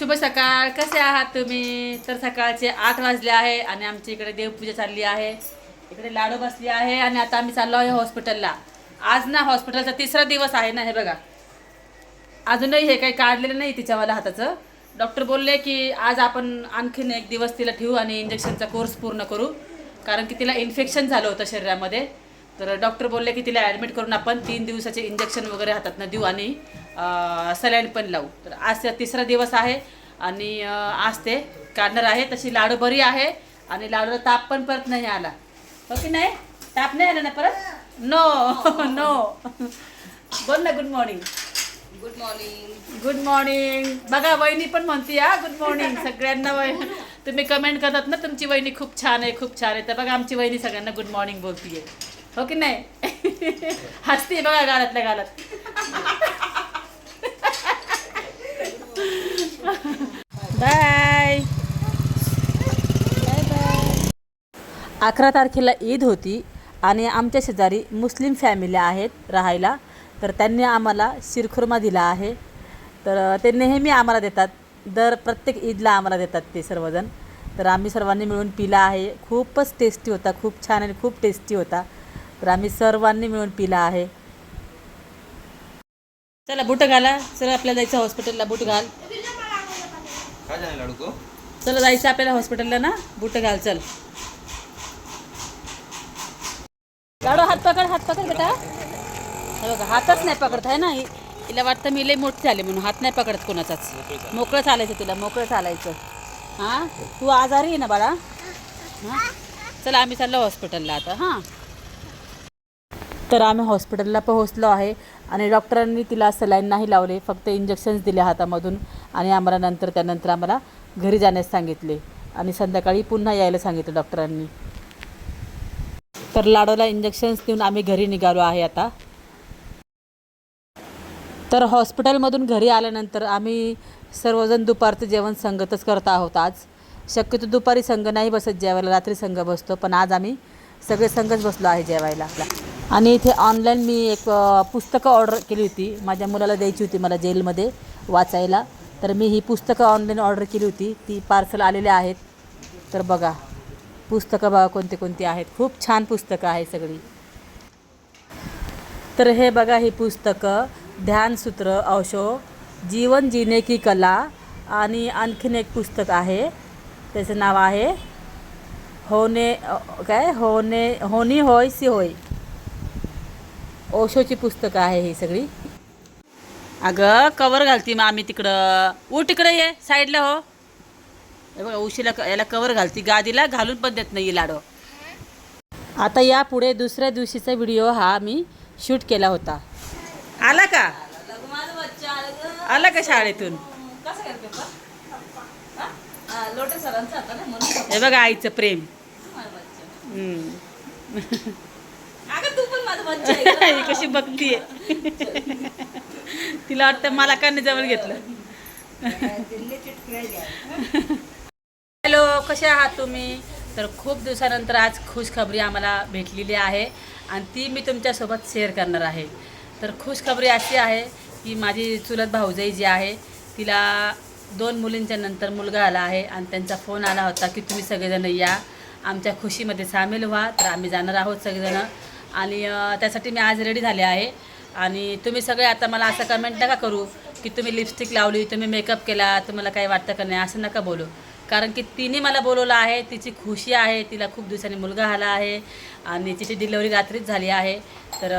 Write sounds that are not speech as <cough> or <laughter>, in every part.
शुभ सकाळ. कसे आहात तुम्ही? तर सकाळचे आठ वाजले आहे आणि आमच्या इकडे देवपूजा चालली आहे. इकडे लाडू बसली आहे आणि आता आम्ही चाललो आहे हॉस्पिटलला. आज ना हॉस्पिटलचा तिसरा दिवस आहे ना हे बघा. अजूनही हे काही काढलेलं नाही तिच्यावाला हाताचं. डॉक्टर बोलले की आज आपण आणखीन एक दिवस तिला ठेवू आणि इंजेक्शनचा कोर्स पूर्ण करू. कारण की तिला इन्फेक्शन झालं होतं शरीरामध्ये. तर डॉक्टर बोलले की तिला ॲडमिट करून आपण तीन दिवसाचे इंजेक्शन वगैरे हातातनं देऊ आणि सलाईन पण लावू. तर आज तिसरा दिवस आहे आणि आज ते काढणार आहे. तशी लाडू बरी आहे आणि लाडूला ताप पण परत नाही आला. हो की नाही? ताप नाही आला ना परत? नो नो <laughs> बोल ना good morning good morning good morning बघा वहिनी पण म्हणते हा गुड मॉर्निंग सगळ्यांना वय तुम्ही कमेंट करतात ना तुमची वहिनी खूप छान आहे खूप छान आहे. तर बघा आमची वहिनी सगळ्यांना गुड मॉर्निंग बोलतीये. हो की नाही? हसते बघा गालातल्या गालात. बाय. अकरा तारखेला ईद होती आणि आमच्या शेजारी मुस्लिम फॅमिली आहेत राहायला. तर त्यांनी आम्हाला शिरखुर्मा दिला आहे. तर ते नेहमी आम्हाला देतात. दर प्रत्येक ईदला आम्हाला देतात ते सर्वजण. तर आम्ही सर्वांनी मिळून पिला आहे. खूपच टेस्टी होता. खूप छान आणि खूप टेस्टी होता. तर आम्ही सर्वांनी मिळून पिला आहे. चला बूट घाला. चला आपल्याला जायचं हॉस्पिटलला बूट घाल. चला जायचं आपल्याला हॉस्पिटलला ना? बूट घाल चल. गाडो हात पकड हात पकड बेटा. बघा हातच नाही पकडत आहे ना? तिला वाटतं मी लई मोठी झाले म्हणून हात नाही पकडत कोणाचाच. मोकळं चालायचं तिला मोकळं चालायचं. हां? तू आजारी आहे ना बाळा? हां? चला आम्ही चाललो हॉस्पिटलला आता हां? तर आम्ही हॉस्पिटलला पोहोचलो आहे आणि डॉक्टरांनी तिला सलाईन नाही लावले फक्त इंजेक्शन्स दिले हातामधून आणि आम्हाला नंतर त्यानंतर आम्हाला घरी जाण्यास सांगितले आणि संध्याकाळी पुन्हा यायला सांगितलं डॉक्टरांनी. तर लाडोला इंजेक्शन्स देऊन आम्ही घरी निघालो आहे आता. तर हॉस्पिटलमधून घरी आल्यानंतर आम्ही सर्वजण दुपारचं जेवण संगतच करत आहोत आज. शक्यतो दुपारी संघ नाही बसत जेवायला रात्री संघ बसतो पण आज आम्ही सगळे संघच बसलो आहे जेवायला. आणि इथे ऑनलाईन मी एक पुस्तकं ऑर्डर केली होती. माझ्या मुलाला द्यायची होती मला जेलमध्ये वाचायला. तर मी ही पुस्तकं ऑनलाईन ऑर्डर केली होती. ती पार्सल आलेले आहेत. तर बघा पुस्तकं बघा कोणती कोणती आहेत. खूप छान पुस्तकं आहे सगळी. तर हे बघा ही पुस्तकं. ध्यानसूत्र औषो जीवन जिने की कला आणि आणखीन एक पुस्तक आहे. त्याचं नाव आहे होने काय? होने होनी होय सी होय. ओशोची पुस्तकं आहे ही सगळी. अगं कवर घालती मग आम्ही तिकडं. ऊ तिकडे ये साईडला हो. हे बघा उशीला क- याला कवर घालती. गादीला घालून पण देत नाही लाडो. आता यापुढे दुसऱ्या दिवशीचा व्हिडिओ हा मी शूट केला होता. आला का? आलं का शाळेतून? हा, हे बघा आईचं प्रेम. हम्म. <laughs> अगं तू पण माझा बच्चा आहे गं. ही <laughs> कशी बघतीये तिला वाटतं मला का नाही जवळ घेतलं. <laughs> हॅलो कसे आहात तुम्ही? तर खूप दिवसानंतर आज खुशखबरी आम्हाला भेटलेली आहे आणि ती मी तुमच्यासोबत शेअर करणार आहे. तर खुशखबरी अशी आहे की माझी चुलत भाऊजाई जी आहे तिला दोन मुलींच्या नंतर मुलगा आला आहे आणि त्यांचा फोन आला होता की तुम्ही सगळेजण या. आमच्या खुशीमध्ये सामील व्हा. तर आम्ही जाणार आहोत सगळेजणं. आणि त्यासाठी मी आज रेडी झाले आहे. आणि तुम्ही सगळे आता मला असं कमेंट नका करू की तुम्ही लिपस्टिक लावली तुम्ही मेकअप केला तुम्हाला काही वाटतं का नाही असं नका बोलू. कारण की तिने मला बोलवलं आहे तिची खुशी आहे तिला खूप दिवसांनी मुलगा आला आहे आणि तिची डिलेवरी रात्रीच झाली आहे. तर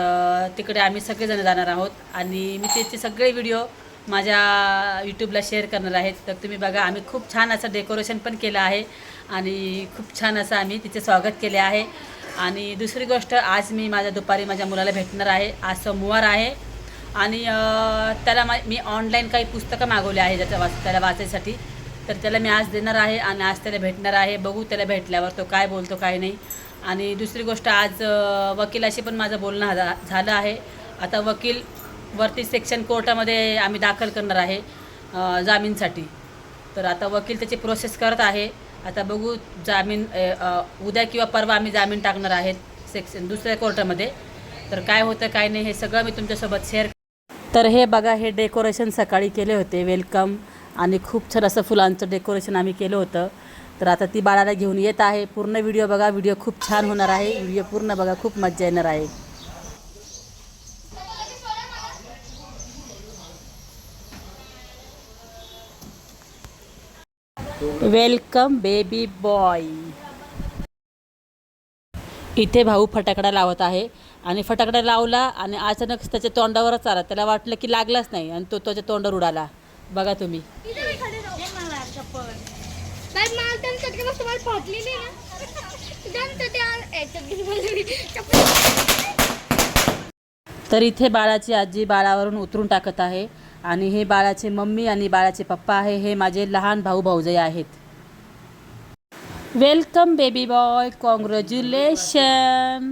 तिकडे आम्ही सगळेजण जाणार आहोत आणि मी त्याचे सगळे व्हिडिओ माझ्या यूट्यूबला शेअर करणार आहेत तर तुम्ही बघा आम्ही खूप छान असं डेकोरेशन पण केलं आहे आणि खूप छान असं आम्ही तिचे स्वागत केले आहे. आणि दुसरी गोष्ट आज मी माझ्या दुपारी माझ्या मुलाला भेटणार आहे. आज सोमवार आहे. आणि त्याला मा मी ऑनलाईन काही पुस्तकं मागवली आहे ज्याच्या वाच त्याला वाचायसाठी. तर त्याला मी आज देणार आहे आणि आज त्याला भेटणार आहे. बघू त्याला भेटल्यावर तो काय बोलतो काय नाही. आणि दुसरी गोष्ट आज वकिलाशी पण माझं बोलणं झा झालं आहे. आता वकील वरती सेक्शन कोर्टामध्ये आम्ही दाखल करणार आहे जामीनसाठी. तर आता वकील त्याची प्रोसेस करत आहे. आता बघू जामीन उद्या किंवा परवा आम्ही जामीन टाकणार आहेत सेक्शन दुसऱ्या कोर्टामध्ये. तर काय होतं काय नाही हे सगळं मी तुमच्यासोबत शेअर तर हे बघा हे डेकोरेशन सकाळी केले होते वेलकम. आणि खूप छान असं फुलांचं डेकोरेशन आम्ही केलं होतं. तर आता ती बाळाला घेऊन येत आहे. पूर्ण व्हिडिओ बघा व्हिडिओ खूप छान होणार आहे. व्हिडिओ पूर्ण बघा खूप मज्जा येणार आहे. Welcome baby boy. इथे भाऊ फटाकडा लावत आहे आणि फटाकडा लावला आणि अचानक त्याच्या तोंडावरच आला. त्याला वाटलं की लागलाच नाही आणि तो त्याच्या तोंडावर उडाला. बघा तुम्ही. तर इथे बाळाची आजी बाळावरून उतरून टाकत आहे. आणि हे बाळाचे मम्मी आणि बाळाचे पप्पा आहे हे माझे लहान भाऊ भाऊजय आहेत. वेलकम बेबी बॉय कॉंग्रॅच्युलेशन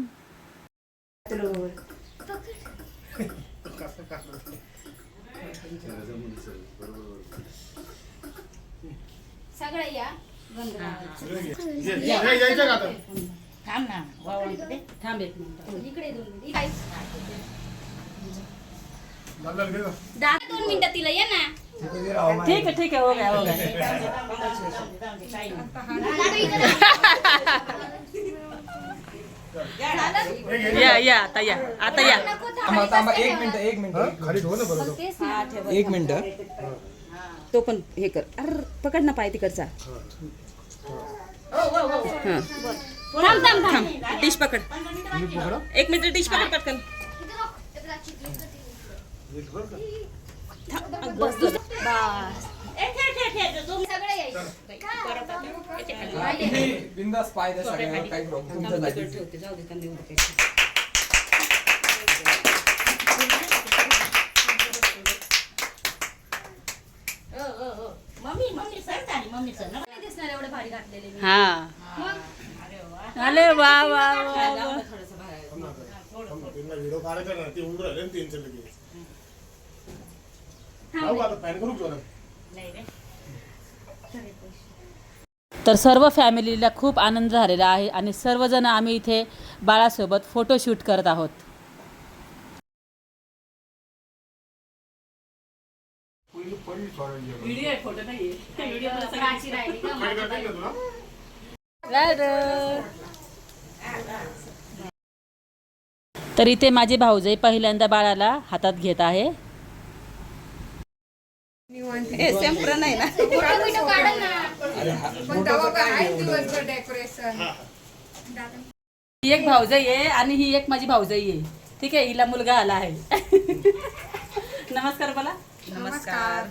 थांब ना थांब एक मिनिट इकडे दोन मिनिटं. इकडे. दहा दोन मिनिटं तिला ये ना. ठीक आहे ठीक आहे हो गया हो गया. या या आता या आता या. थांबा थांबा एक मिनिट एक मिनिट. खाली ठेव ना बरोबर तेच ना. एक मिनिट. तो पण हे कर. अरे पकड ना पाय तिकडचा. थांब थांब थांब. डिश पकड. एक मिनिट डिश पकड पटकन. बिंदास पाय द्या सगळ्यांना काही प्रॉब्लेम तुमच्या जागी हा अरे वा वा वा वा त्यांना व्हिडिओ काढायचा ना ते उंदर आले ना त्यांचं लगेच जाऊ आता पॅन करू जोरात. तर सर्व फॅमिलीला खूप आनंद झालेला आहे आणि सर्वजण आम्ही इथे बाळासोबत फोटोशूट करत आहोत? काय करता येईल तुला? तर इथे माझे भाऊजाई पहिल्यांदा बाळाला हातात घेत आहे. ए सेम्प्र नाही ना. <laughs> ही एक भाऊजाई आहे आणि ही एक माझी भाऊजाई आहे. ठीक आहे हिला मुलगा आला आहे. <laughs> नमस्कार बोला. नमस्कार?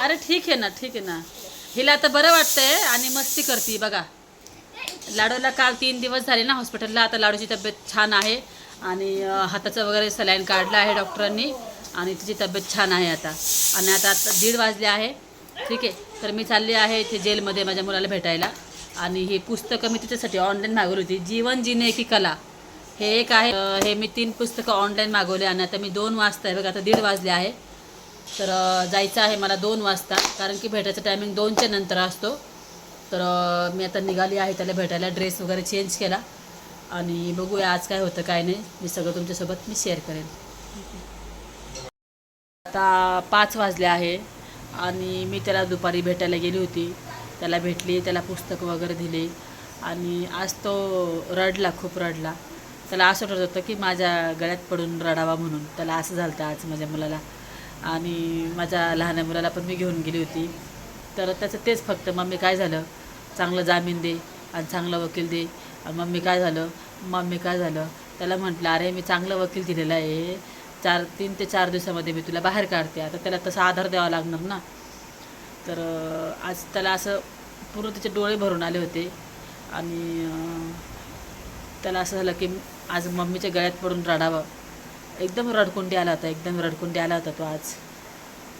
अरे ठीक आहे ना ठीक आहे ना. हिला आता बरं वाटतंय आणि मस्ती करते बघा. लाडूला काल तीन दिवस झाले ना हॉस्पिटलला. आता लाडूची तब्येत छान आहे आणि हाताचं वगैरे सलाईन काढलं आहे डॉक्टरांनी आणि तिची तब्येत छान आहे आता. आणि आता आता दीड वाजले आहे. ठीक आहे. तर मी चालली आहे इथे जेलमध्ये माझ्या मुलाला भेटायला. आणि ही पुस्तकं मी तिच्यासाठी ऑनलाईन मागवली होती. जीवन जिने की कला. हे एक आहे. हे मी तीन पुस्तकं ऑनलाईन मागवले आणि आता मी दोन वाजता आहे. बघा आता दीड वाजले आहे. तर जायचं आहे मला दोन वाजता. कारण की भेटायचं टायमिंग दोनच्या नंतर असतो. तर मी आता निघाली आहे त्याला भेटायला ड्रेस वगैरे चेंज केला. आणि बघूया आज काय होतं काय नाही. मी सगळं तुमच्यासोबत मी शेअर करेन. आता पाच वाजले आहे. आणि मी त्याला दुपारी भेटायला गेली होती. त्याला भेटली त्याला पुस्तकं वगैरे दिली. आणि आज तो रडला खूप रडला. त्याला असं वाटत होतं की माझ्या गळ्यात पडून रडावा म्हणून. त्याला असं झालं होतं आज माझ्या मुलाला. आणि माझ्या लहान मुलाला पण मी घेऊन गेली होती. तर त्याचं तेच फक्त मम्मी काय झालं? चांगलं जामीन दे आणि चांगलं वकील दे. मम्मी काय झालं? मम्मी काय झालं? त्याला म्हटलं अरे मी चांगलं वकील दिलेलं आहे. चार तीन ते चार दिवसामध्ये मी तुला बाहेर काढते. आता त्याला तसा आधार द्यावा लागणार ना. तर आज त्याला असं पूर्ण त्याचे डोळे भरून आले होते. आणि त्याला असं झालं की आज मम्मीच्या गळ्यात पडून रडावं. एकदम रडकुंडी आला होता एकदम रडकुंडी आला होता तो आज.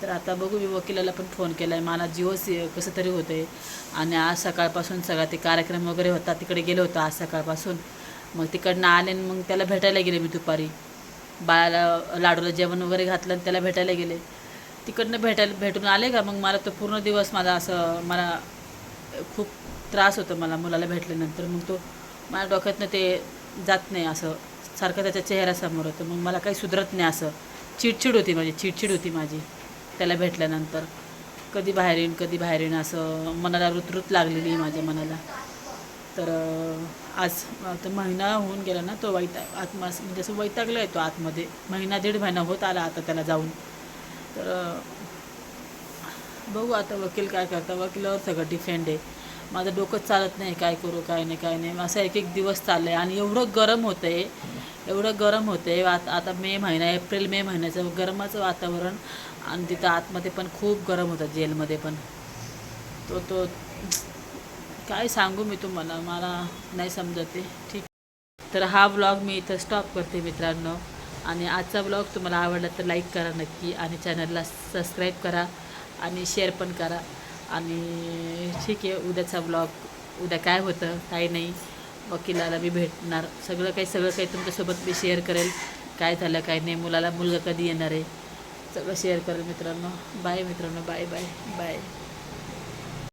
तर आता बघू मी वकिलाला पण फोन केला आहे मला जिओ सी कसं तरी होतं आहे आणि आज सकाळपासून सगळा ते कार्यक्रम वगैरे होता तिकडे गेलो होतो आज सकाळपासून. मग तिकडनं आले आणि मग त्याला भेटायला गेले मी दुपारी. बाळाला लाडूला जेवण वगैरे घातलं आणि त्याला भेटायला गेले. तिकडनं भेटायला भेटून आले का? मग मला तो पूर्ण दिवस माझा असं मला खूप त्रास होतो मला मुलाला भेटल्यानंतर. मग तो माझ्या डोक्यातनं ते जात नाही असं. सारखं त्याच्या चेहऱ्यासमोर होतं. मग मला काही सुधरत नाही असं. चिडचिड होती माझी चिडचिड होती माझी. त्याला भेटल्यानंतर. कधी बाहेर येईन कधी बाहेर येईन असं मनाला रुतरुत लागलेली आहे माझ्या मनाला. तर आज आता महिना होऊन गेला ना तो वैता आत्मा म्हणजे असं वैतागला आहे तो आतमध्ये. महिना दीड महिना होत आला आता त्याला जाऊन. तर बघू आता वकील काय करता वकिलावर सगळं डिफेंड आहे. माझं डोकं चालत नाही काय करू काय नाही काय नाही. असं एक एक दिवस चाललं आहे आणि एवढं गरम होतं आहे एवढं गरम होतं. आहे आता आता मे महिना एप्रिल मे महिन्याचं गरमाचं वातावरण आणि तिथं आतमध्ये पण खूप गरम होतं जेलमध्ये पण. तो तो काय सांगू मी तुम्हाला मला नाही समजत ते. ठीक. तर हा ब्लॉग मी इथं स्टॉप करते मित्रांनो. आणि आजचा ब्लॉग तुम्हाला आवडला तर लाईक करा नक्की आणि चॅनलला सबस्क्राईब करा आणि शेअर पण करा. आणि ठीक आहे उद्याचा ब्लॉग उद्या काय होतं काय नाही. वकिलाला मी भेटणार. सगळं काही सगळं काही तुमच्यासोबत मी शेअर करेल. काय झालं काय नाही मुलाला मुलगा कधी येणार आहे? सगळं शेअर करेल मित्रांनो. बाय मित्रांनो. Bye bye bye